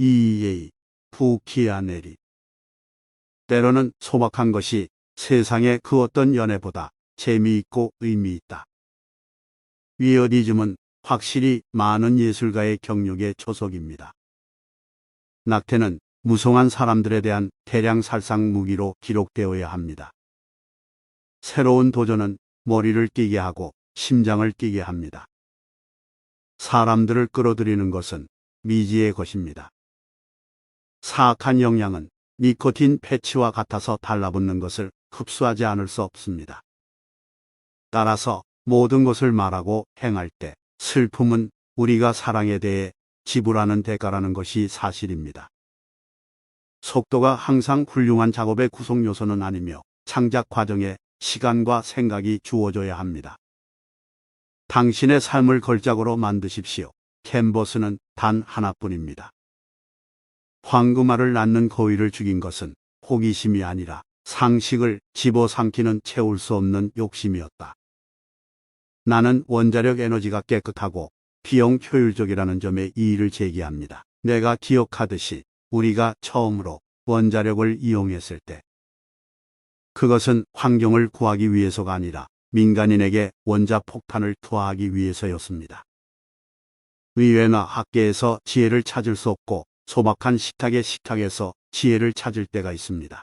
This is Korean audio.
EA 부키아네리 때로는 소박한 것이 세상의 그 어떤 연애보다 재미있고 의미 있다. 위어디즘은 확실히 많은 예술가의 경력의 초석입니다. 낙태는 무성한 사람들에 대한 대량 살상 무기로 기록되어야 합니다. 새로운 도전은 머리를 뛰게 하고 심장을 뛰게 합니다. 사람들을 끌어들이는 것은 미지의 것입니다. 사악한 영향은 니코틴 패치와 같아서 달라붙는 것을 흡수하지 않을 수 없습니다. 따라서 모든 것을 말하고 행할 때 슬픔은 우리가 사랑에 대해 지불하는 대가라는 것이 사실입니다. 속도가 항상 훌륭한 작업의 구성 요소는 아니며 창작 과정에 시간과 생각이 주어져야 합니다. 당신의 삶을 걸작으로 만드십시오. 캔버스는 단 하나뿐입니다. 황금알을 낳는 거위를 죽인 것은 호기심이 아니라 상식을 집어삼키는 채울 수 없는 욕심이었다. 나는 원자력 에너지가 깨끗하고 비용 효율적이라는 점에 이의를 제기합니다. 내가 기억하듯이 우리가 처음으로 원자력을 이용했을 때 그것은 환경을 구하기 위해서가 아니라 민간인에게 원자 폭탄을 투하하기 위해서였습니다. 의회나 학계에서 지혜를 찾을 수 없고 소박한 식탁의 식탁에서 지혜를 찾을 때가 있습니다.